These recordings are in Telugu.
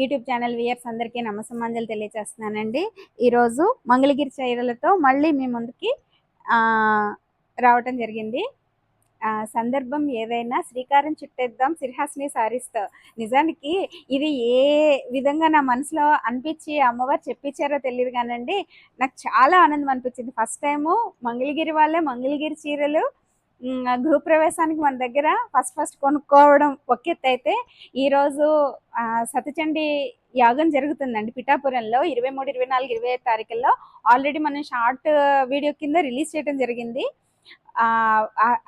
యూట్యూబ్ ఛానల్ వియర్స్ అందరికీ నమస్సమాంజలు తెలియజేస్తున్నానండి ఈరోజు మంగళగిరి చీరలతో మళ్ళీ మీ ముందుకి రావటం జరిగింది. సందర్భం ఏదైనా శ్రీకారం చుట్టేద్దాం సిరిహాసిని సారీస్తో. నిజానికి ఇది ఏ విధంగా నా మనసులో అనిపించి అమ్మవారు చెప్పించారో తెలియదు కానండి. నాకు చాలా ఆనందం అనిపించింది. ఫస్ట్ టైము మంగళగిరి వాళ్ళే మంగళగిరి చీరలు గృహప్రవేశానికి మన దగ్గర ఫస్ట్ ఫస్ట్ కొనుక్కోవడం ఒక అయితే ఈరోజు సతచండి యాగం జరుగుతుందండి పిఠాపురంలో ఇరవై మూడు ఇరవై నాలుగు ఇరవై ఐదు తారీఖుల్లో. ఆల్రెడీ మనం షార్ట్ వీడియో కింద రిలీజ్ చేయడం జరిగింది.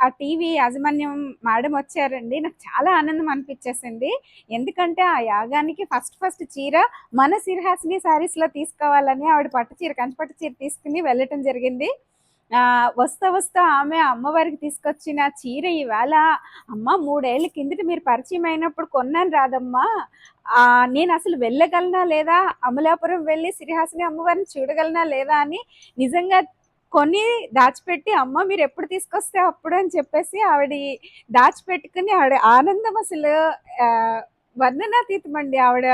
ఆ టీవీ యాజమాన్యం మేడం వచ్చారండి. నాకు చాలా ఆనందం అనిపించేసింది. ఎందుకంటే ఆ యాగానికి ఫస్ట్ ఫస్ట్ చీర మన సిరిహాసిని శారీస్లో తీసుకోవాలని ఆవిడ పట్టు చీర కంచి పట్టు చీర తీసుకుని వెళ్ళటం జరిగింది. వస్తా వస్తా ఆమె అమ్మవారికి తీసుకొచ్చిన చీర ఇవాళ అమ్మ మూడేళ్ళ కిందట మీరు పరిచయం అయినప్పుడు కొన్నాను రాదమ్మా. నేను అసలు వెళ్ళగలనా లేదా? అమలాపురం వెళ్ళి సిరిహాసిని అమ్మవారిని చూడగలనా లేదా అని నిజంగా కొని దాచిపెట్టి అమ్మ మీరు ఎప్పుడు తీసుకొస్తే అప్పుడు అని చెప్పేసి ఆవిడ దాచిపెట్టుకుని ఆవిడ ఆనందం అసలు వర్ణనాతీతం అండి ఆవిడ.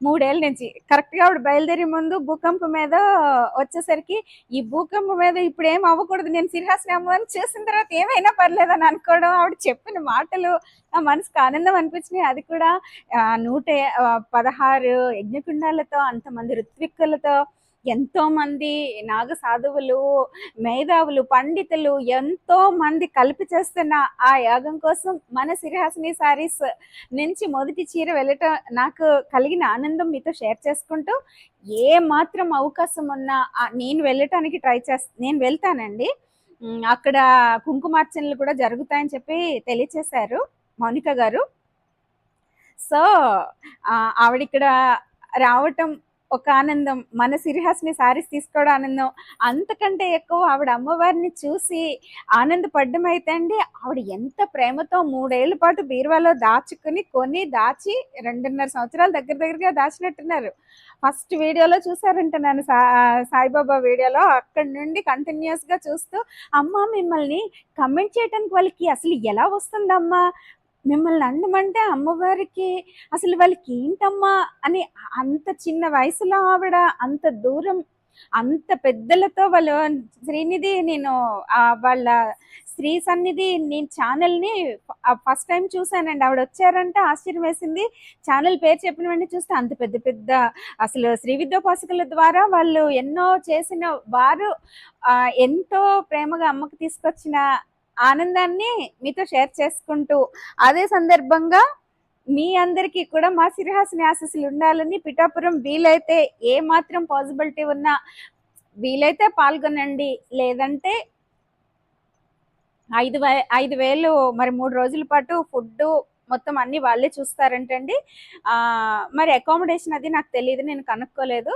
మూడేళ్ళ నుంచి. కరెక్ట్గా ఆవిడ బయలుదేరే ముందు భూకంపం మీద వచ్చేసరికి ఈ భూకంపం మీద ఇప్పుడు ఏం అవ్వకూడదు నేను సిరిహాసిని అని చూసిన తర్వాత ఏమైనా పర్లేదని అనుకోవడం ఆవిడ చెప్పిన మాటలు నా మనసుకు ఆనందం అనిపించినాయి. అది కూడా నూట పదహారు యజ్ఞకుండాలతో అంతమంది ఋత్విక్కులతో ఎంతో మంది నాగ సాధువులు మేధావులు పండితులు ఎంతో మంది కలిపి చేస్తున్న ఆ యాగం కోసం మన సిరిహాసిని సారీస్ నుంచి మొదటి చీర వెళ్ళటం నాకు కలిగిన ఆనందం మీతో షేర్ చేసుకుంటూ ఏ మాత్రం అవకాశం ఉన్నా నేను వెళ్ళటానికి ట్రై చేస్తా నేను వెళ్తానండి. అక్కడ కుంకుమార్చనలు కూడా జరుగుతాయని చెప్పి తెలియచేశారు మౌనిక గారు. సో ఆవిడ ఇక్కడ రావటం ఒక ఆనందం మన సిరిహాస్ని సారీస్ తీసుకోవడం ఆనందం. అంతకంటే ఎక్కువ ఆవిడ అమ్మవారిని చూసి ఆనందపడ్డం అయితే అండి ఆవిడ ఎంత ప్రేమతో మూడేళ్ళ పాటు బీరువాలో దాచుకుని కొని దాచి రెండున్నర సంవత్సరాల దగ్గర దగ్గరగా దాచినట్టున్నారు. ఫస్ట్ వీడియోలో చూసారంట నన్ను సా సాయిబాబా వీడియోలో. అక్కడి నుండి కంటిన్యూస్గా చూస్తూ అమ్మ మిమ్మల్ని కమెంట్ చేయడానికి వాళ్ళకి అసలు ఎలా వస్తుందమ్మా? మిమ్మల్ని అండమంటే అమ్మవారికి అసలు వాళ్ళకి ఏంటమ్మా అని అంత చిన్న వయసులో ఆవిడ అంత దూరం అంత పెద్దలతో వాళ్ళు శ్రీనిధి నేను వాళ్ళ స్త్రీ సన్నిధి నేను ఛానల్ని ఫస్ట్ టైం చూశానండి. ఆవిడ వచ్చారంటే ఆశ్చర్యం వేసింది. ఛానల్ పేరు చెప్పిన వెంటనే చూస్తే అంత పెద్ద పెద్ద అసలు శ్రీ విద్యోపాసకుల ద్వారా వాళ్ళు ఎన్నో చేసిన వారు ఎంతో ప్రేమగా అమ్మకు తీసుకొచ్చిన ఆనందాన్ని మీతో షేర్ చేసుకుంటూ అదే సందర్భంగా మీ అందరికీ కూడా మా సిరిహాసిని ఆశీస్సులు ఉండాలని పిఠాపురం వీలైతే ఏ మాత్రం పాసిబిలిటీ ఉన్నా వీలైతే పాల్గొనండి. లేదంటే ఐదు వే ఐదు వేలు మరి మూడు రోజుల పాటు ఫుడ్ మొత్తం అన్ని వాళ్ళే చూస్తారంటండి. మరి అకామిడేషన్ అది నాకు తెలియదు నేను కనుక్కోలేదు.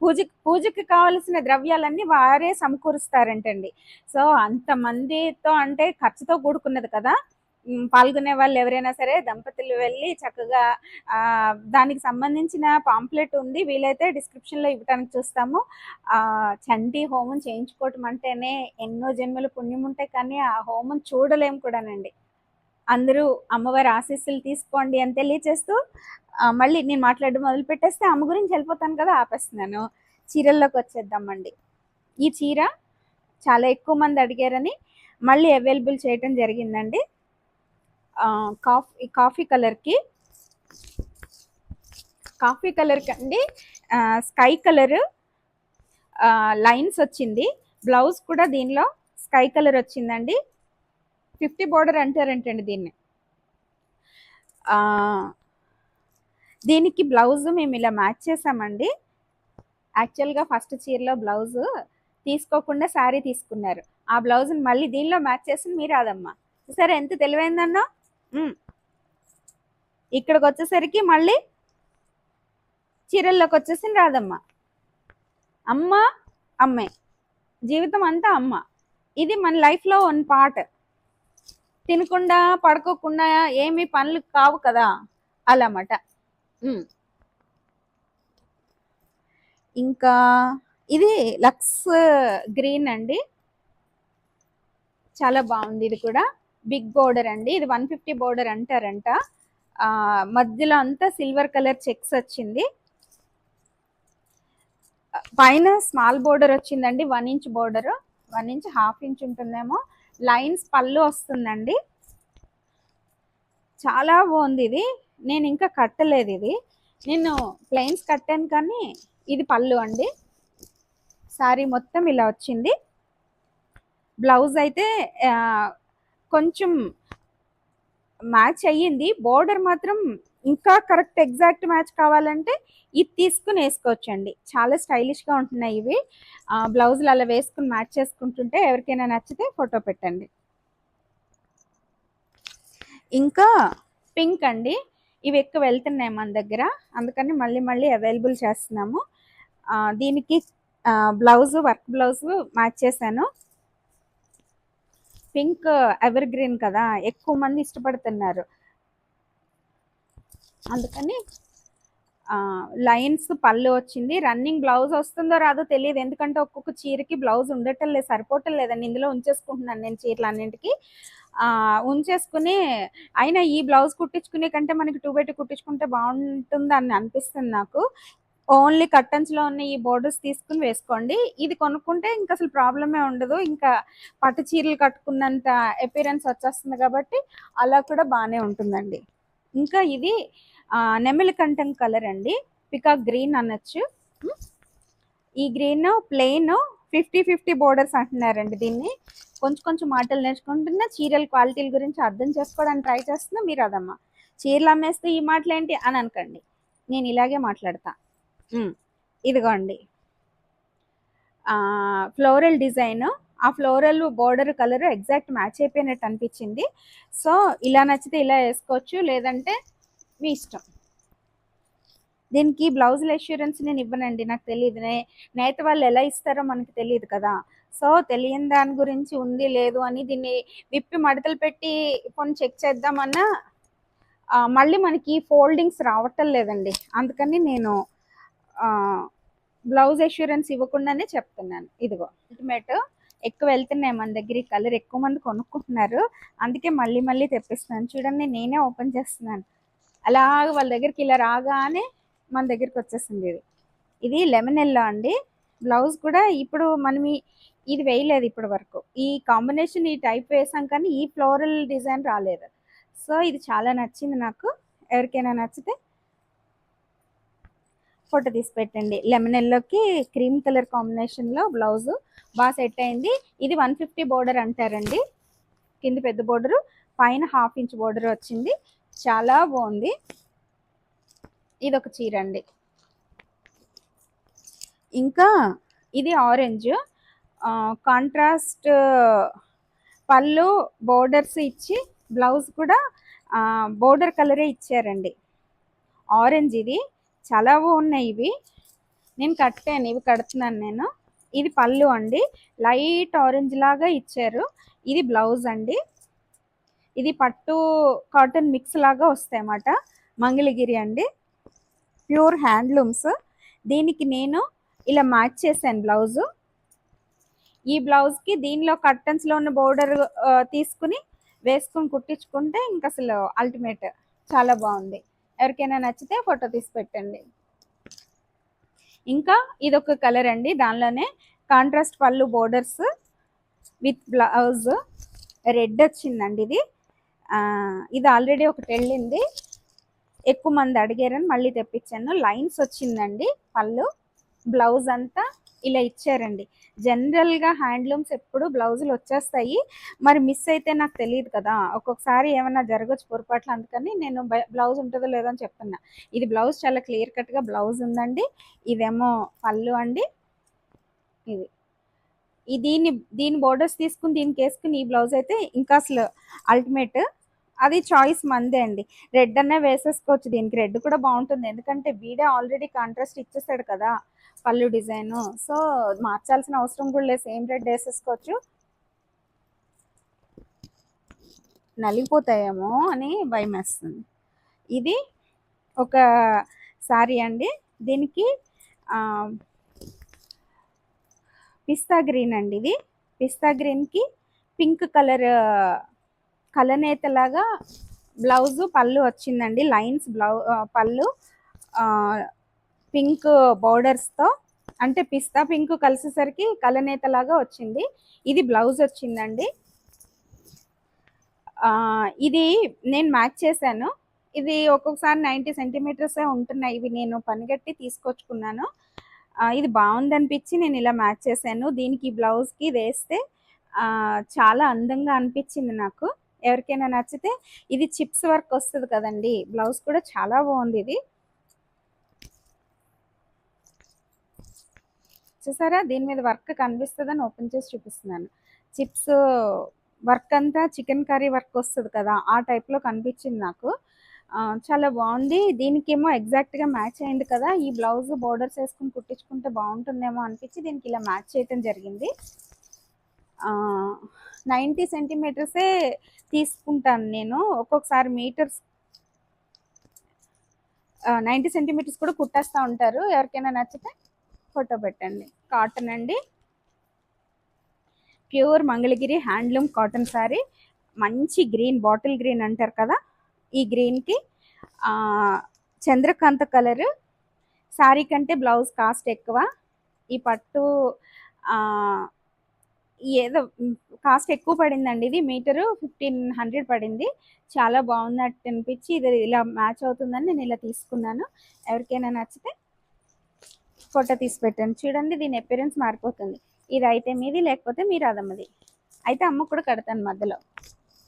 పూజ పూజకి కావలసిన ద్రవ్యాలన్నీ వారే సమకూరుస్తారంటండి. సో అంతమందితో అంటే ఖర్చుతో కూడుకున్నది కదా. పాల్గొనే వాళ్ళు ఎవరైనా సరే దంపతులు వెళ్ళి చక్కగా దానికి సంబంధించిన పాంప్లెట్ ఉంది వీలైతే డిస్క్రిప్షన్లో ఇవ్వడానికి చూస్తాము. ఆ, చండీ హోమం చేయించుకోవటం అంటేనే ఎన్నో జన్మల పుణ్యం ఉంటాయి కానీ ఆ హోమం చూడలేము కూడానండి. అందరూ అమ్మవారి ఆశీస్సులు తీసుకోండి అని తెలియచేస్తూ మళ్ళీ నేను మాట్లాడడం మొదలు పెట్టేస్తే అమ్మ గురించి వెళ్ళిపోతాను కదా ఆపేస్తున్నాను. చీరల్లోకి వచ్చేద్దామండి. ఈ చీర చాలా ఎక్కువ మంది అడిగారని మళ్ళీ అవైలబుల్ చేయటం జరిగిందండి. కాఫీ కాఫీ కలర్కి కాఫీ కలర్కి అండి స్కై కలర్ లైన్స్ వచ్చింది. బ్లౌజ్ కూడా దీనిలో స్కై కలర్ వచ్చిందండి. ఫిఫ్టీ బోర్డర్ అంటారంటండి దీన్ని. దీనికి బ్లౌజ్ మేము ఇలా మ్యాచ్ చేసామండి. యాక్చువల్గా ఫస్ట్ చీరలో బ్లౌజ్ తీసుకోకుండా శారీ తీసుకున్నారు. ఆ బ్లౌజ్ని మళ్ళీ దీనిలో మ్యాచ్ చేసింది మీరు రాదమ్మా సరే ఎంత తెలివైందన్నా? ఇక్కడికి వచ్చేసరికి మళ్ళీ చీరల్లోకి వచ్చేసి రాదమ్మా అమ్మ అమ్మే. జీవితం అంతా అమ్మ. ఇది మన లైఫ్లో వన్ పార్ట్. తినకుండా పడుకోకుండా ఏమి పనులు కావు కదా? అలామాట. అన్నమాట ఇంకా ఇది లక్స్ గ్రీన్ అండి. చాలా బాగుంది ఇది కూడా. బిగ్ బోర్డర్ అండి. ఇది వన్ ఫిఫ్టీ బోర్డర్ అంటారంట. మధ్యలో అంతా సిల్వర్ కలర్ చెక్స్ వచ్చింది. పైన స్మాల్ బోర్డర్ వచ్చిందండి. One inch border. One inch half inch ఉంటుందేమో. లైన్స్ పళ్ళు వస్తుందండి. చాలా బాగుంది ఇది. నేను ఇంకా కట్టలేదు ఇది. నేను ప్లెయిన్స్ కట్టాను కానీ ఇది పళ్ళు అండి. సారీ మొత్తం ఇలా వచ్చింది. బ్లౌజ్ అయితే కొంచెం మ్యాచ్ అయ్యింది. బోర్డర్ మాత్రం ఇంకా కరెక్ట్ ఎగ్జాక్ట్ మ్యాచ్ కావాలంటే ఇది తీసుకుని వేసుకోవచ్చండి. చాలా స్టైలిష్గా ఉంటున్నాయి ఇవి. బ్లౌజులు అలా వేసుకుని మ్యాచ్ చేసుకుంటుంటే ఎవరికైనా నచ్చితే ఫోటో పెట్టండి. ఇంకా పింక్ అండి. ఇవి ఎక్కువ వెళ్తున్నాయి మన దగ్గర. అందుకని మళ్ళీ మళ్ళీ అవైలబుల్ చేస్తున్నాము. దీనికి బ్లౌజ్ వర్క్ బ్లౌజ్ మ్యాచ్ చేశాను. పింక్ ఎవర్ గ్రీన్ కదా. ఎక్కువ మంది ఇష్టపడుతున్నారు. అందుకని లైన్స్ పళ్ళు వచ్చింది. రన్నింగ్ బ్లౌజ్ వస్తుందో రాదో తెలియదు. ఎందుకంటే ఒక్కొక్క చీరకి బ్లౌజ్ ఉండటం లేదు సరిపోవటం లేదండి. ఇందులో ఉంచేసుకుంటున్నాను నేను చీరలు అన్నింటికి. ఉంచేసుకుని అయినా ఈ బ్లౌజ్ కుట్టించుకునే కంటే మనకి టూ బై టూ కుట్టించుకుంటే బాగుంటుంది అని అనిపిస్తుంది నాకు. ఓన్లీ కర్టన్స్లో ఉన్న ఈ బోర్డర్స్ తీసుకుని వేసుకోండి. ఇది కొనుక్కుంటే ఇంకా అసలు ప్రాబ్లమే ఉండదు. ఇంకా పట్టు చీరలు కట్టుకున్నంత అపీరెన్స్ వచ్చేస్తుంది కాబట్టి అలా కూడా బాగానే ఉంటుందండి. ఇంకా ఇది ఆ, నెమలి కలర్ అండి. పికాక్ గ్రీన్ అనొచ్చు. ఈ green plain fifty fifty borders అంటున్నారండి దీన్ని. కొంచెం కొంచెం మాటలు నేర్చుకుంటున్నా చీరల క్వాలిటీల గురించి అర్థం చేసుకోవడానికి ట్రై చేస్తున్నా మీరు అదమ్మా. చీరలు అమ్మేస్తే ఈ మాటలు ఏంటి అని అనకండి. నేను ఇలాగే మాట్లాడతా. ఇదిగోండి. Floral design. ఆ floral border colour exact match అయిపోయినట్టు అనిపించింది. సో ఇలా నచ్చితే ఇలా వేసుకోవచ్చు. లేదంటే మీ ఇష్టం. దీనికి బ్లౌజుల అష్యూరెన్స్ నేను ఇవ్వనండి నాకు తెలియదు నేత వాళ్ళు ఎలా ఇస్తారో మనకి తెలియదు కదా. సో తెలియని దాని గురించి ఉంది లేదు అని దీన్ని విప్పి మడతలు పెట్టి కొన్ని చెక్ చేద్దామన్నా మళ్ళీ మనకి ఫోల్డింగ్స్ రావటం లేదండి. అందుకని నేను బ్లౌజ్ అష్యూరెన్స్ ఇవ్వకుండానే చెప్తున్నాను. ఇదిగో అల్టిమేట్ ఎక్కువ వెళ్తున్నాయి మన దగ్గర ఈ కలర్ ఎక్కువ మంది కొనుక్కుంటున్నారు. అందుకే మళ్ళీ మళ్ళీ తెప్పిస్తున్నాను చూడండి నేనే ఓపెన్ చేస్తున్నాను. అలాగ వాళ్ళ దగ్గరికి ఇలా రాగానే మన దగ్గరికి వచ్చేసింది ఇది. ఇది లెమన్ ఎల్లో అండి. బ్లౌజ్ కూడా ఇప్పుడు మనం ఇది వేయలేదు ఇప్పటి వరకు. ఈ కాంబినేషన్ ఈ టైప్ వేసాం కానీ ఈ ఫ్లోరల్ డిజైన్ రాలేదు. సో ఇది చాలా నచ్చింది నాకు. ఎవరికైనా నచ్చితే ఫోటో తీసి పెట్టండి. లెమన్ ఎల్లోకి క్రీమ్ కలర్ కాంబినేషన్లో బ్లౌజ్ బాగా సెట్ అయింది. ఇది వన్ ఫిఫ్టీ బోర్డర్ అంటారండి. కింద పెద్ద బోర్డరు పైన హాఫ్ ఇంచ్ బోర్డర్ వచ్చింది. చాలా బాగుంది. ఇది ఒక చీర అండి ఇంకా ఇది ఆరెంజ్. కాంట్రాస్ట్ పళ్ళు బోర్డర్స్ ఇచ్చి బ్లౌజ్ కూడా బోర్డర్ కలరే ఇచ్చారండి. ఆరెంజ్ ఇది. చాలా బాగున్నాయి ఇవి. నేను కట్టాను ఇవి కడుతున్నాను నేను. ఇది పళ్ళు అండి. లైట్ ఆరెంజ్ లాగా ఇచ్చారు. ఇది బ్లౌజ్ అండి. ఇది పట్టు కాటన్ మిక్స్ లాగా వస్తాయి అన్నమాట మంగళగిరి అండి. Pure handlooms. దీనికి నేను ఇలా మ్యాచ్ చేశాను బ్లౌజు. ఈ బ్లౌజ్కి దీనిలో కర్టన్స్లో ఉన్న బోర్డర్ తీసుకుని వేసుకుని కుట్టించుకుంటే ఇంకా అసలు అల్టిమేట్ చాలా బాగుంది. ఎవరికైనా నచ్చితే ఫోటో తీసి పెట్టండి. ఇంకా ఇది ఒక కలర్ అండి. దానిలోనే కాంట్రాస్ట్ పళ్ళు బోర్డర్స్ విత్ బ్లౌజ్. రెడ్ వచ్చిందండి ఇది. ఇది ఆల్రెడీ ఒకటి వెళ్ళింది. ఎక్కువ మంది అడిగారని మళ్ళీ తెప్పించాను. లైన్స్ వచ్చిందండి పళ్ళు బ్లౌజ్ అంతా ఇలా ఇచ్చారండి. జనరల్గా హ్యాండ్లూమ్స్ ఎప్పుడు బ్లౌజులు వచ్చేస్తాయి. మరి మిస్ అయితే నాకు తెలియదు కదా ఒక్కొక్కసారి ఏమైనా జరగచ్చు పొరపాట్లు అందుకని నేను బ్లౌజ్ ఉంటుందో లేదో అని చెప్తున్నా. ఇది బ్లౌజ్ చాలా క్లియర్ కట్గా బ్లౌజ్ ఉందండి. ఇదేమో పళ్ళు అండి. ఇది. ఈ దీన్ని దీని బోర్డర్స్ తీసుకుని దీనికి వేసుకుని ఈ బ్లౌజ్ అయితే ఇంకా అసలు అల్టిమేట్ అది చాయిస్ మందే అండి. రెడ్ అనే వేసేసుకోవచ్చు దీనికి రెడ్ కూడా బాగుంటుంది. ఎందుకంటే వీడే ఆల్రెడీ కాంట్రాస్ట్ ఇచ్చేసాడు కదా పళ్ళు డిజైన్ సో మార్చాల్సిన అవసరం కూడా లేదు. సేమ్ రెడ్ వేసేసుకోవచ్చు. నలిగిపోతాయేమో అని భయం వేస్తుంది. ఇది ఒక సారీ అండి. దీనికి పిస్తా గ్రీన్ అండి ఇది. పిస్తా గ్రీన్కి పింక్ కలర్ కలనేతలాగా బ్లౌజ్ పళ్ళు వచ్చిందండి. లైన్స్ బ్లౌ పళ్ళు పింక్ బోర్డర్స్తో అంటే పిస్తా పింక్ కలిసేసరికి కలనేతలాగా వచ్చింది. ఇది బ్లౌజ్ వచ్చిందండి. ఇది నేను మ్యాచ్ చేశాను. ఇది ఒక్కొక్కసారి నైంటీ సెంటీమీటర్సే ఉంటున్నాయి. ఇవి నేను పనిగట్టి తీసుకొచ్చుకున్నాను. ఇది బాగుంది అనిపించి నేను ఇలా మ్యాచ్ చేశాను. దీనికి బ్లౌజ్కి వేస్తే చాలా అందంగా అనిపించింది నాకు. ఎవరికైనా నచ్చితే ఇది చిప్స్ వర్క్ వస్తుంది కదండి. బ్లౌజ్ కూడా చాలా బాగుంది ఇది. చూసారా? దీని మీద వర్క్ కనిపిస్తుందని ఓపెన్ చేసి చూపిస్తున్నాను. చిప్స్ వర్క్ అంతా చికెన్ కర్రీ వర్క్ వస్తుంది కదా ఆ టైప్లో కనిపించింది నాకు. చాలా బాగుంది. దీనికేమో ఎగ్జాక్ట్గా మ్యాచ్ అయింది కదా ఈ బ్లౌజ్ బోర్డర్స్ వేసుకుని కుట్టించుకుంటే బాగుంటుందేమో అనిపించి దీనికి ఇలా మ్యాచ్ చేయటం జరిగింది. నైంటీ సెంటీమీటర్సే తీసుకుంటాను నేను. ఒక్కొక్కసారి మీటర్స్ నైంటీ సెంటీమీటర్స్ కూడా కుట్టేస్తూ ఉంటారు. ఎవరికైనా నచ్చితే ఫోటో పెట్టండి. కాటన్ అండి. Pure Mangalagiri handloom cotton sari మంచి గ్రీన్ బాటిల్ గ్రీన్ అంటారు కదా ఈ గ్రీన్కి. చంద్రకాంత కలర్. శారీ కంటే బ్లౌజ్ కాస్ట్ ఎక్కువ. ఈ పట్టు ఏదో కాస్ట్ ఎక్కువ పడిందండి ఇది. మీటరు ఫిఫ్టీన్ హండ్రెడ్ పడింది. చాలా బాగున్నట్టు అనిపించి ఇది ఇలా మ్యాచ్ అవుతుందని నేను ఇలా తీసుకున్నాను. ఎవరికైనా నచ్చితే ఫోటో తీసి పెట్టాను చూడండి దీని అపిరెన్స్ మారిపోతుంది ఇది అయితే మీది లేకపోతే మీరు అదమ్మది అయితే అమ్మకు కూడా కడతాను మధ్యలో.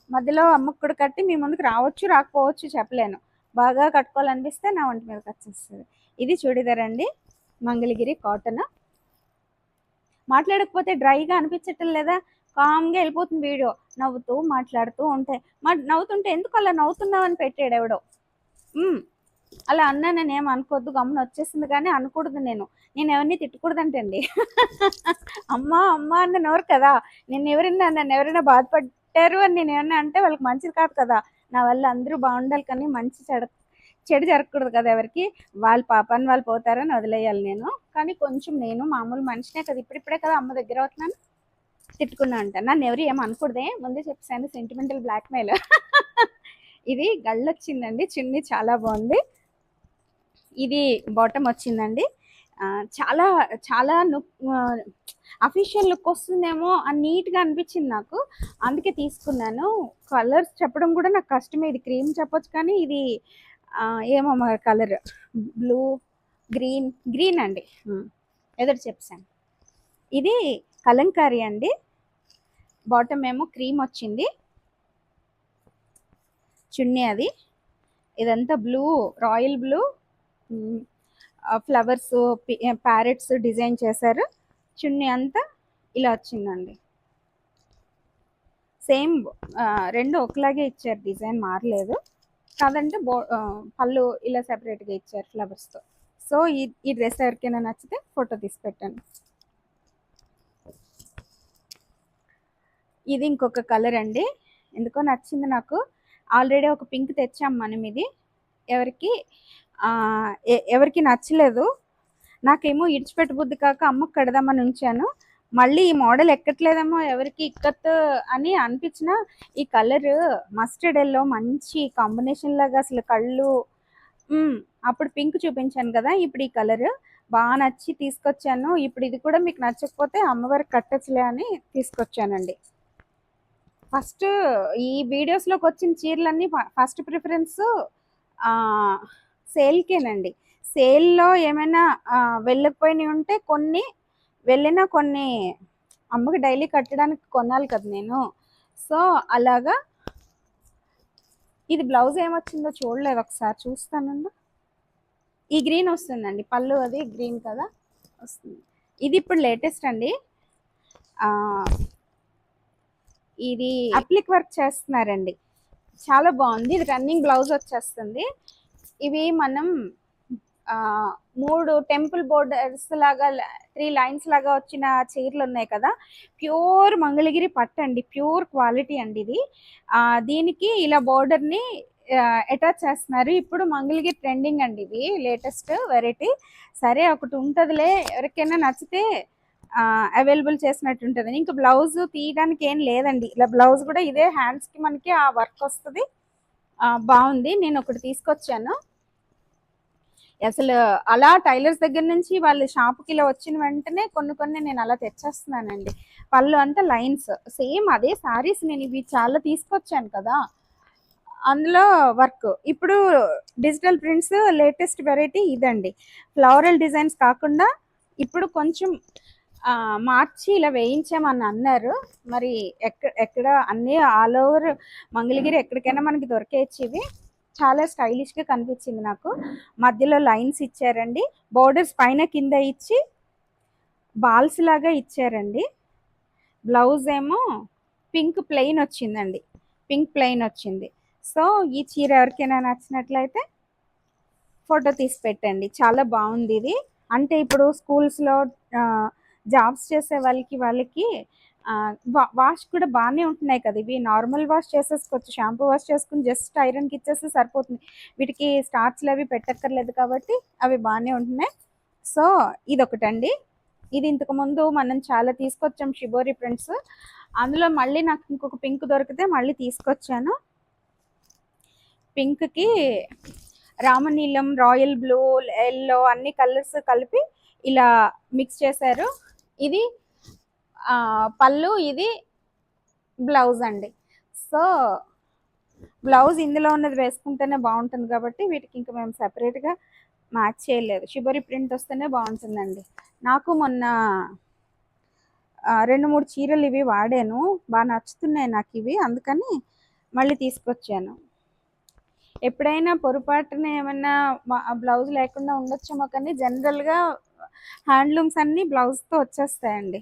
మధ్యలో అమ్మకు కూడా కట్టి మీ ముందుకు రావచ్చు రాకపోవచ్చు చెప్పలేను. బాగా కట్టుకోవాలనిపిస్తే నా ఒంటి మీదకి వచ్చేస్తుంది ఇది చూడిదార్ అండి మంగళగిరి కాటన్. మాట్లాడకపోతే డ్రైగా అనిపించటం లేదా కామ్గా వెళ్ళిపోతుంది వీడియో. నవ్వుతూ మాట్లాడుతూ ఉంటే మా నవ్వుతుంటే ఎందుకు అలా నవ్వుతున్నావు అని పెట్టాడు ఎవడో. అలా అన్నా నేను ఏం అనుకోద్దు గమనం వచ్చేసింది కానీ అనకూడదు నేను. నేను ఎవరిని తిట్టకూడదంటండి. అమ్మా అమ్మ అన్న నోరు కదా. నేను ఎవరైనా నన్ను ఎవరైనా బాధపడ్డారు అని నేను ఏమన్నా అంటే వాళ్ళకి మంచిది కాదు కదా. నా వల్ల అందరూ బాగుండాలి కానీ మంచి చెడ చెడు జరగకూడదు కదా ఎవరికి? వాళ్ళ పాపాన్ని వాళ్ళు పోతారని వదిలేయాలి నేను. కానీ కొంచెం నేను మామూలు మనిషినే కదా ఇప్పుడిప్పుడే కదా అమ్మ దగ్గర అవుతున్నాను. తిట్టుకున్నా అంట. నన్ను ఎవరు ఏం అనకూడదే. ముందే చెప్పాను సెంటిమెంటల్ బ్లాక్మెయిల్ ఇది గళ్ళు వచ్చిందండి చున్నీ చాలా బాగుంది. ఇది బాటమ్ వచ్చిందండి. చాలా చాలా చాలా అఫీషియల్ లుక్ వస్తుందేమో అని నీట్గా అనిపించింది నాకు. అందుకే తీసుకున్నాను. కలర్స్ చెప్పడం కూడా నాకు కష్టమే. ఇది క్రీమ్ చెప్పొచ్చు కానీ ఇది ఏమో మరి కలర్ బ్లూ గ్రీన్ గ్రీన్ అండి. ఉమ్, ఎదురు చెప్పాను. ఇది కలంకారీ అండి. బాటమ్ ఏమో క్రీమ్ వచ్చింది. చున్నీ అది. ఇదంతా blue royal blue flowers parrots design చేశారు. చున్నీ అంతా ఇలా వచ్చిందండి. సేమ్ రెండు ఒకలాగే ఇచ్చారు డిజైన్ మారలేదు. కాదంటే బో పళ్ళు ఇలా సెపరేట్గా ఇచ్చారు ఫ్లవర్స్తో సో ఈ ఈ డ్రెస్ ఎవరికైనా నచ్చితే ఫోటో తీసి పెట్టండి. ఇది ఇంకొక కలర్ అండి. ఎందుకో నచ్చింది నాకు. ఆల్రెడీ ఒక పింక్ తెచ్చాం మనం ఇది. ఎవరికి ఎవరికి నచ్చలేదు. నాకేమో ఇడిచిపెట్ట బుద్ధి కాక అమ్మకు కడదామని ఉంచాను. మళ్ళీ ఈ మోడల్ ఎక్కట్లేదేమో ఎవరికి ఇక్కత్ అని అనిపించిన ఈ కలర్ మస్టర్డ్ ఎల్లో మంచి కాంబినేషన్ లాగా అసలు కళ్ళు అప్పుడు పింక్ చూపించాను కదా ఇప్పుడు ఈ కలర్ బాగా నచ్చి తీసుకొచ్చాను. ఇప్పుడు ఇది కూడా మీకు నచ్చకపోతే అమ్మవారికి కట్టచ్చులే అని తీసుకొచ్చానండి. ఫస్ట్ ఈ వీడియోస్లోకి వచ్చిన చీరలన్నీ ఫస్ట్ ప్రిఫరెన్స్ సేల్కేనండి సేల్లో ఏమైనా వెళ్ళకపోయినవి ఉంటే కొన్ని వెళ్ళిన కొన్ని అమ్మకి డైలీ కట్టడానికి కొనాలి కదా నేను. సో అలాగా ఇది బ్లౌజ్ ఏమొచ్చిందో చూడలేదు ఒకసారి. చూస్తానండి ఈ గ్రీన్ వస్తుందండి. పళ్ళు అది గ్రీన్ కదా. వస్తుంది. ఇది ఇప్పుడు లేటెస్ట్ అండి. ఇది అప్లిక్ వర్క్ చేస్తున్నారండి. చాలా బాగుంది. ఇది రన్నింగ్ బ్లౌజ్ వచ్చేస్తుంది. ఇవి మనం మూడు టెంపుల్ బోర్డర్స్ లాగా త్రీ లైన్స్ లాగా వచ్చిన చీరలు ఉన్నాయి కదా. ప్యూర్ మంగళగిరి పట్టు అండి. ప్యూర్ క్వాలిటీ అండి ఇది. దీనికి ఇలా బోర్డర్ని అటాచ్ చేస్తున్నారు. ఇప్పుడు మంగళగిరి ట్రెండింగ్ అండి ఇది లేటెస్ట్ వెరైటీ. సరే ఒకటి ఉంటుందిలే. ఎవరికైనా నచ్చితే అవైలబుల్ చేసినట్టు ఉంటుంది. ఇంకా బ్లౌజ్ తీయడానికి ఏం లేదండి. ఇలా బ్లౌజ్ కూడా ఇదే హ్యాండ్స్కి మనకి ఆ వర్క్ వస్తుంది. బాగుంది. నేను ఒకటి తీసుకొచ్చాను. అసలు అలా టైలర్స్ దగ్గర నుంచి వాళ్ళ షాప్కి ఇలా వచ్చిన వెంటనే కొన్ని కొన్ని నేను అలా తెచ్చేస్తున్నానండి. పళ్ళు అంతా లైన్స్. సేమ్ అదే శారీస్ నేను ఇవి చాలా తీసుకొచ్చాను కదా. అందులో వర్క్. ఇప్పుడు డిజిటల్ ప్రింట్స్ లేటెస్ట్ వెరైటీ ఇదండి. ఫ్లవరల్ డిజైన్స్ కాకుండా ఇప్పుడు కొంచెం మార్చి ఇలా వేయించామని అన్నారు. మరి ఎక్కడ ఎక్కడ అన్నీ ఆల్ ఓవర్ మంగళగిరి ఎక్కడికైనా మనకి దొరికేచ్చి ఇవి. చాలా స్టైలిష్గా కనిపించింది నాకు. మధ్యలో లైన్స్ ఇచ్చారండి. బోర్డర్స్ పైన కింద ఇచ్చి బాల్స్ లాగా ఇచ్చారండి. బ్లౌజ్ ఏమో పింక్ ప్లెయిన్ వచ్చిందండి. పింక్ ప్లెయిన్ వచ్చింది. సో ఈ చీర ఎవరికైనా నచ్చినట్లయితే ఫోటో తీసి పెట్టండి. చాలా బాగుంది ఇది. అంటే ఇప్పుడు స్కూల్స్లో జాబ్స్ చేసే వాళ్ళకి వాళ్ళకి వాష్ కూడా బాగానే ఉంటున్నాయి కదా. ఇవి నార్మల్ వాష్ చేసేసుకోవచ్చు. షాంపూ వాష్ చేసుకుని జస్ట్ ఐరన్కి ఇచ్చేస్తే సరిపోతుంది. వీటికి స్టార్చ్లు అవి పెట్టక్కర్లేదు కాబట్టి అవి బాగానే ఉంటున్నాయి. సో ఇది ఒకటండి ఇది ఇంతకుముందు మనం చాలా తీసుకొచ్చాం షిబోరి ప్రింట్స్ అందులో మళ్ళీ నాకు ఇంకొక పింక్ దొరికితే మళ్ళీ తీసుకొచ్చాను. పింక్కి రామనీలం రాయల్ బ్లూ ఎల్లో అన్ని కలర్స్ కలిపి ఇలా మిక్స్ చేశారు. ఇది పళ్ళు ఇది బ్లౌజ్ అండి. సో బ్లౌజ్ ఇందులో ఉన్నది వేసుకుంటేనే బాగుంటుంది కాబట్టి వీటికి ఇంకా మేము సపరేట్గా మ్యాచ్ చేయలేదు. షిబరి ప్రింట్ వస్తేనే బాగుంటుందండి. నాకు మొన్న రెండు మూడు చీరలు ఇవి వాడాను. బాగా నచ్చుతున్నాయి నాకు ఇవి. అందుకని మళ్ళీ తీసుకొచ్చాను. ఎప్పుడైనా పొరపాటున ఏమన్నా బ్లౌజ్ లేకుండా ఉండొచ్చేమో కానీ జనరల్గా హ్యాండ్లూమ్స్ అన్నీ బ్లౌజ్తో వచ్చేస్తాయండి.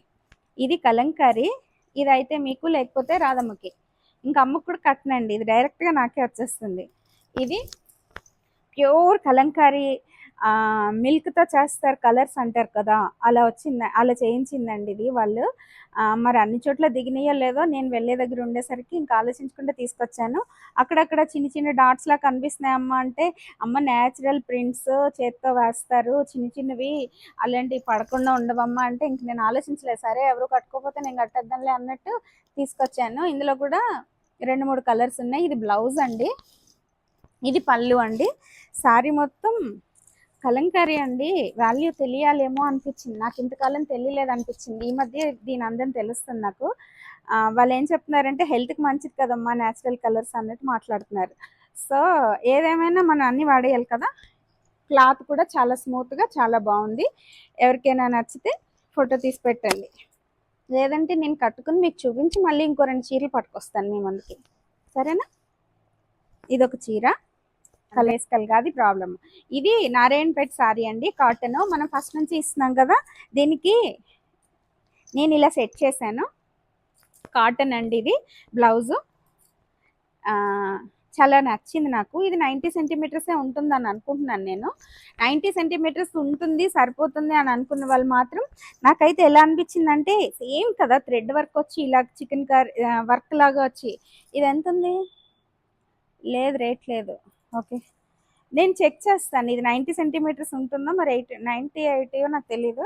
ఇది కలంకారీ ఇది అయితే మీకు లేకపోతే రాధమ్మకి. ఇంకా అమ్మకు కూడా కట్టనండి ఇది డైరెక్ట్గా నాకే వచ్చేస్తుంది. ఇది ప్యూర్ కలంకారీ మిల్క్తో చేస్తారు కలర్స్ అంటారు కదా అలా వచ్చింది అలా చేయించిందండి ఇది వాళ్ళు. మరి అన్ని చోట్ల దిగినాయో లేదో నేను వెళ్ళే దగ్గర ఉండేసరికి ఇంకా ఆలోచించకుండా తీసుకొచ్చాను. అక్కడక్కడ చిన్న చిన్న డాట్స్ లా కనిపిస్తున్నాయి అమ్మ అంటే అమ్మ న్యాచురల్ ప్రింట్స్ చేత్తో వేస్తారు చిన్న చిన్నవి అలాంటివి పడకుండా ఉండవమ్మా అంటే ఇంక నేను ఆలోచించలేదు. సరే ఎవరు కట్టుకోకపోతే నేను కట్టేద్దాంలే అన్నట్టు తీసుకొచ్చాను. ఇందులో కూడా రెండు మూడు కలర్స్ ఉన్నాయి. ఇది బ్లౌజ్ అండి. ఇది పళ్ళు అండి. శారీ మొత్తం కలంకారీ అండి. వాల్యూ తెలియాలేమో అనిపించింది. నాకు ఇంతకాలం తెలియలేదు అనిపించింది. ఈ మధ్య దీని అందరం తెలుస్తుంది నాకు. వాళ్ళు ఏం చెప్తున్నారంటే హెల్త్కి మంచిది కదమ్మా న్యాచురల్ కలర్స్ అన్నట్టు మాట్లాడుతున్నారు. సో ఏదేమైనా మనం అన్ని వాడేయాలి కదా? క్లాత్ కూడా చాలా స్మూత్గా చాలా బాగుంది. ఎవరికైనా నచ్చితే ఫోటో తీసి పెట్టండి. లేదంటే నేను కట్టుకుని మీకు చూపించి మళ్ళీ ఇంకో రెండు చీరలు పట్టుకొస్తాను మీ ముందుకి. సరేనా? ఇది ఒక చీర. కలేస్కల్గా కాదు ప్రాబ్లమ్ ఇది నారాయణపేట సారీ అండి కాటన్ మనం ఫస్ట్ నుంచి ఇస్తున్నాం కదా దీనికి నేను ఇలా సెట్ చేశాను. కాటన్ అండి ఇది బ్లౌజు చాలా నచ్చింది నాకు. ఇది నైంటీ సెంటీమీటర్సే ఉంటుందని అనుకుంటున్నాను నేను. నైంటీ సెంటీమీటర్స్ ఉంటుంది సరిపోతుంది అని అనుకున్న వాళ్ళు మాత్రం నాకైతే ఎలా అనిపించింది అంటే సేమ్ కదా థ్రెడ్ వర్క్ వచ్చి ఇలా చికెన్ కర్రీ వర్క్ లాగా వచ్చి. ఇది ఎంత ఉంది? లేదు రేట్ లేదు. ఓకే. నేను చెక్ చేస్తాను. ఇది నైంటీ సెంటీమీటర్స్ ఉంటుందో మరి ఎయిట్ నైంటీ ఎయిటీయో నాకు తెలీదు.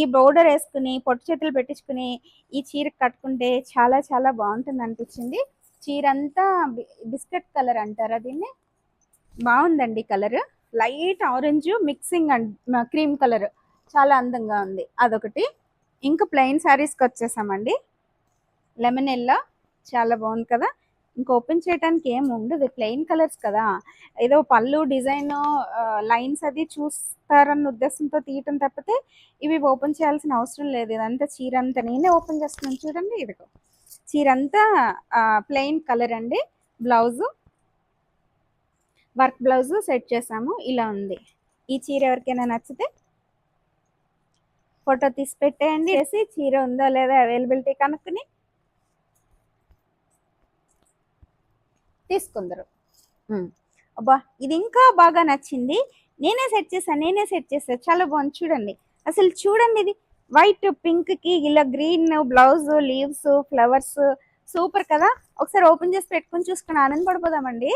ఈ బోర్డర్ వేసుకుని పొట్టు చేతులు పెట్టించుకుని ఈ చీర కట్టుకుంటే చాలా చాలా బాగుంటుంది అనిపించింది. చీర అంతా బిస్కెట్ కలర్ అంటారా దీన్ని? బాగుందండి colour. Light orange mixing and cream colour. చాలా అందంగా ఉంది. అదొకటి. ఇంకా ప్లెయిన్ శారీస్కి వచ్చేసామండి. Lemon yellow. చాలా బాగుంది కదా. ఇంకా ఓపెన్ చేయడానికి ఏమి ఉండదు. ప్లెయిన్ కలర్స్ కదా. ఏదో పళ్ళు డిజైన్ లైన్స్ అది చూస్తారన్న ఉద్దేశంతో తీయటం తప్పితే ఇవి ఓపెన్ చేయాల్సిన అవసరం లేదు. ఇదంతా చీర అంతా నేనే ఓపెన్ చేస్తున్నాను చూడండి. ఇదిగో. చీర అంతా ప్లెయిన్ కలర్ అండి. బ్లౌజు. వర్క్ బ్లౌజ్ సెట్ చేసాము. ఇలా ఉంది. ఈ చీర ఎవరికైనా నచ్చితే ఫోటో తీసి పెట్టేయండి. చేసి చీర ఉందో లేదో అవైలబిలిటీ కనుక్కుని తీసుకుందరు. అబ్బా ఇది ఇంకా బాగా నచ్చింది. నేనే సెట్ చేశాను నేనే సెట్ చేశాను చాలా బాగుంది. చూడండి. అసలు చూడండి ఇది. వైట్ పింక్కి ఇలా green blouse leaves flowers super కదా. ఒకసారి ఓపెన్ చేసి పెట్టుకొని చూసుకుని ఆనందపడిపోదామండి.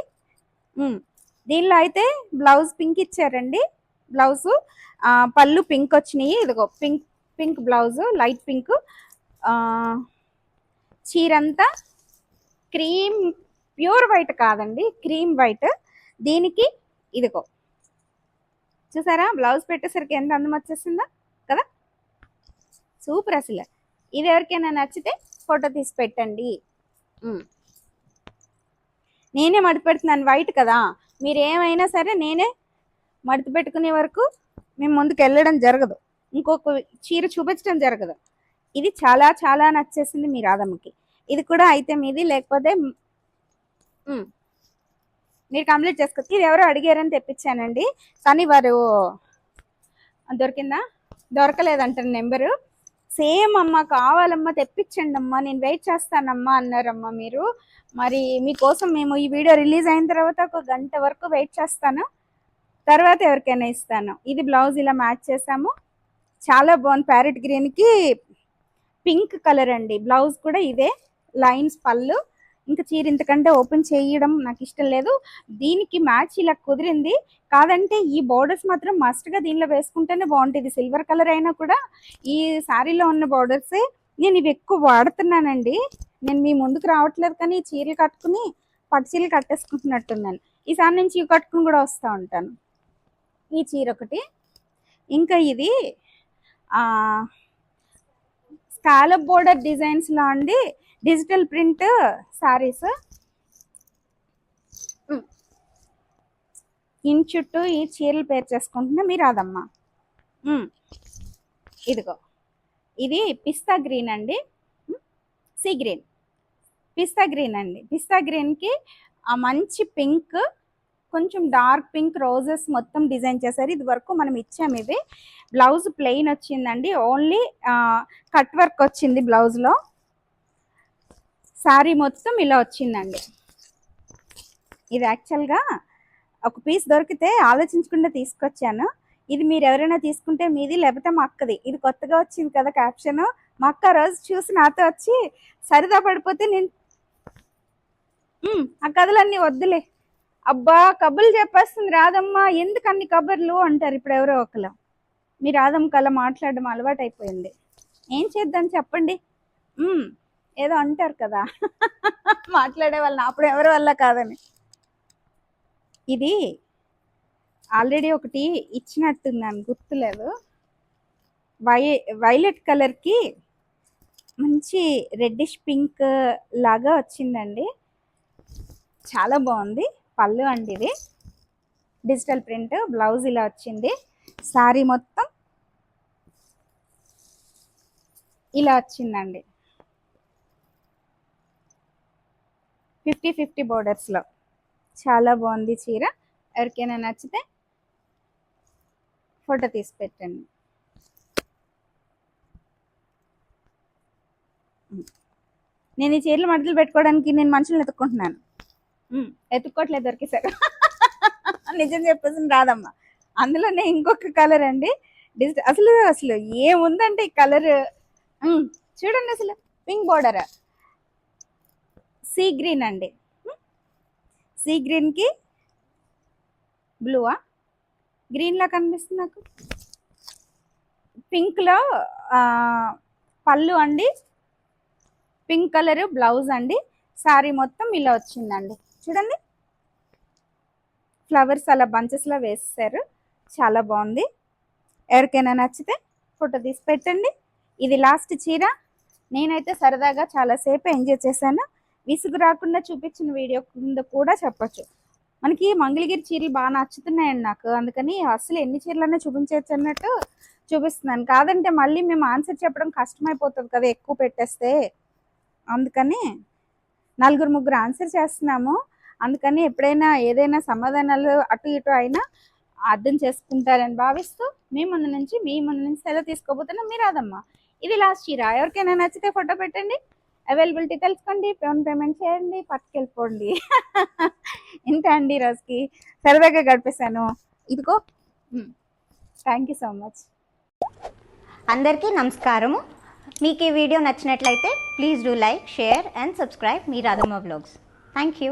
దీనిలో అయితే బ్లౌజ్ పింక్ ఇచ్చారండి. బ్లౌజ్ పళ్ళు పింక్ వచ్చినాయి. ఇదిగో pink pink blouse light pink చీరంతా cream pure white కాదండి క్రీమ్ వైట్. దీనికి ఇదిగో. చూసారా? బ్లౌజ్ పెట్టేసరికి ఎంత అందం వచ్చేసిందో కదా? సూపర్ అసలు. ఇది ఎవరికైనా నచ్చితే ఫోటో తీసి పెట్టండి. నేనే మడత పెడుతున్నాను వైట్ కదా. మీరు ఏమైనా సరే నేనే మడత పెట్టుకునే వరకు మేము ముందుకు వెళ్ళడం జరగదు. ఇంకొక చీర చూపించడం జరగదు. ఇది చాలా చాలా నచ్చేసింది మీ రాధమ్మకి. ఇది కూడా అయితే మీది లేకపోతే మీరు కంప్లీట్ చేసుకోవచ్చు ఇది ఎవరో అడిగారని తెప్పించానండి. కానీ వారు దొరికిందా? దొరకలేదంట నెంబరు. సేమ్ అమ్మ కావాలమ్మా తెప్పించండి అమ్మా నేను వెయిట్ చేస్తానమ్మా అన్నారమ్మా మీరు. మరి మీకోసం మేము ఈ వీడియో రిలీజ్ అయిన తర్వాత ఒక గంట వరకు వెయిట్ చేస్తాను. తర్వాత ఎవరికైనా ఇస్తాను. ఇది బ్లౌజ్ ఇలా మ్యాచ్ చేసాము చాలా బాగుంది ప్యారెట్ గ్రీన్కి పింక్ కలర్ అండి. బ్లౌజ్ కూడా ఇదే. లైన్స్ పళ్ళు. ఇంకా చీర ఇంతకంటే ఓపెన్ చేయడం నాకు ఇష్టం లేదు. దీనికి మ్యాచ్ ఇలా కుదిరింది. కాదంటే ఈ బార్డర్స్ మాత్రం మస్ట్గా దీనిలో వేసుకుంటేనే బాగుంటుంది. సిల్వర్ కలర్ అయినా కూడా ఈ శారీలో ఉన్న బోర్డర్సే. నేను ఇవి ఎక్కువ వాడుతున్నానండి. నేను మీ ముందుకు రావట్లేదు కానీ ఈ చీరలు కట్టుకుని పట్టు చీరలు కట్టేసుకుంటున్నట్టున్నాను. ఈసారి నుంచి ఇవి కట్టుకుని కూడా వస్తూ ఉంటాను. ఈ చీర ఒకటి. ఇంకా ఇది స్కాలప్ బోర్డర్ డిజైన్స్లో అండి డిజిటల్ ప్రింట్ సారీస్. ఇన్ చుట్టూ ఈ చీరలు పేరు చేసుకుంటున్నా మీరు అదమ్మా. ఇదిగో. ఇది పిస్తా గ్రీన్ అండి. Sea green. పిస్తా గ్రీన్ అండి. పిస్తా గ్రీన్కి ఆ మంచి పింక్ కొంచెం డార్క్ పింక్ రోజెస్ మొత్తం డిజైన్ చేశారు. ఇది వరకు మనం ఇచ్చాము ఇవి. బ్లౌజ్ ప్లెయిన్ వచ్చిందండి. ఓన్లీ కట్ వర్క్ వచ్చింది బ్లౌజ్లో. శారీ మొత్తం ఇలా వచ్చిందండి. ఇది యాక్చువల్గా ఒక పీస్ దొరికితే ఆలోచించకుండా తీసుకొచ్చాను. ఇది మీరు ఎవరైనా తీసుకుంటే మీది లేకపోతే మా అక్కది. ఇది కొత్తగా వచ్చింది కదా క్యాప్షన్ మా అక్క రోజు చూసి నాతో వచ్చి సరిదా పడిపోతే నేను ఆ కథలన్నీ వద్దులే. అబ్బా కబుర్లు చెప్పేస్తుంది రాదమ్మా. ఎందుకు అన్ని కబుర్లు? అంటారు ఇప్పుడు ఎవరో ఒకరు మీ రాధమ్మ కల మాట్లాడడం అలవాటు అయిపోయింది ఏం చేద్దాం చెప్పండి. ఏదో అంటారు కదా. మాట్లాడే వాళ్ళని అప్పుడు ఎవరి వల్ల కాదని. ఇది ఆల్రెడీ ఒకటి ఇచ్చినట్టుందని గుర్తులేదు. వై వైలెట్ కలర్కి మంచి రెడ్డిష్ పింక్ లాగా వచ్చిందండి. చాలా బాగుంది. పళ్ళు అండి ఇది. డిజిటల్ ప్రింట్ బ్లౌజ్ ఇలా వచ్చింది. శారీ మొత్తం ఇలా వచ్చిందండి. ఫిఫ్టీ ఫిఫ్టీ బోర్డర్స్లో. చాలా బాగుంది చీర. ఎవరికైనా నచ్చితే ఫోటో తీసి పెట్టండి. నేను ఈ చీరలు మడతలు పెట్టుకోవడానికి నేను మనుషులను ఎత్తుక్కుంటున్నాను. ఉమ్, ఎత్తుక్కోవట్లేదు దొరికేసారు నిజం చెప్పేసి రాదమ్మా. అందులోనే ఇంకొక కలర్ అండి. డిజిటల్ అసలు అసలు ఏముందంటే ఈ కలర్? చూడండి అసలు. Pink border? సీ గ్రీన్ అండి. సీ గ్రీన్కి బ్లూవా? గ్రీన్లా కనిపిస్తుంది నాకు. పింక్లో పళ్ళు అండి. పింక్ కలర్ బ్లౌజ్ అండి. శారీ మొత్తం ఇలా వచ్చిందండి. చూడండి. ఫ్లవర్స్ అలా బంచెస్లో వేసేసారు చాలా బాగుంది. ఎవరికైనా నచ్చితే ఫోటో తీసి పెట్టండి. ఇది లాస్ట్ చీర. నేనైతే సరదాగా చాలాసేపు ఎంజాయ్ చేశాను. విసుగు రాకుండా చూపించిన వీడియో కింద కూడా చెప్పొచ్చు. మనకి మంగళగిరి చీరలు బాగా నచ్చుతున్నాయండి నాకు. అందుకని అసలు ఎన్ని చీరలన్నా చూపించవచ్చు అన్నట్టు చూపిస్తున్నాను. కాదంటే మళ్ళీ మేము ఆన్సర్ చెప్పడం కష్టమైపోతుంది కదా ఎక్కువ పెట్టేస్తే. అందుకని నలుగురు ముగ్గురు ఆన్సర్ చేస్తున్నాము. అందుకని ఎప్పుడైనా ఏదైనా సమాధానాలు అటు ఇటు అయినా అర్థం చేసుకుంటారని భావిస్తూ మీ ముందు నుంచి మీ ముందు నుంచి సెలవు తీసుకోబోతున్నా. మీరు అదమ్మా ఇది లాస్ట్ చీర. ఎవరికైనా నచ్చితే ఫోటో పెట్టండి. అవైలబిలిటీ తెలుసుకోండి ఫోన్ పేమెంట్ చేయండి పట్టుకెళ్ళిపోండి. ఇంత అండి రోజుకి సరదాగా గడిపేశాను. ఇదిగో. థ్యాంక్ యూ సో మచ్ అందరికీ నమస్కారము. మీకు ఈ వీడియో నచ్చినట్లయితే please do like share and subscribe me Radhamma blogs thank you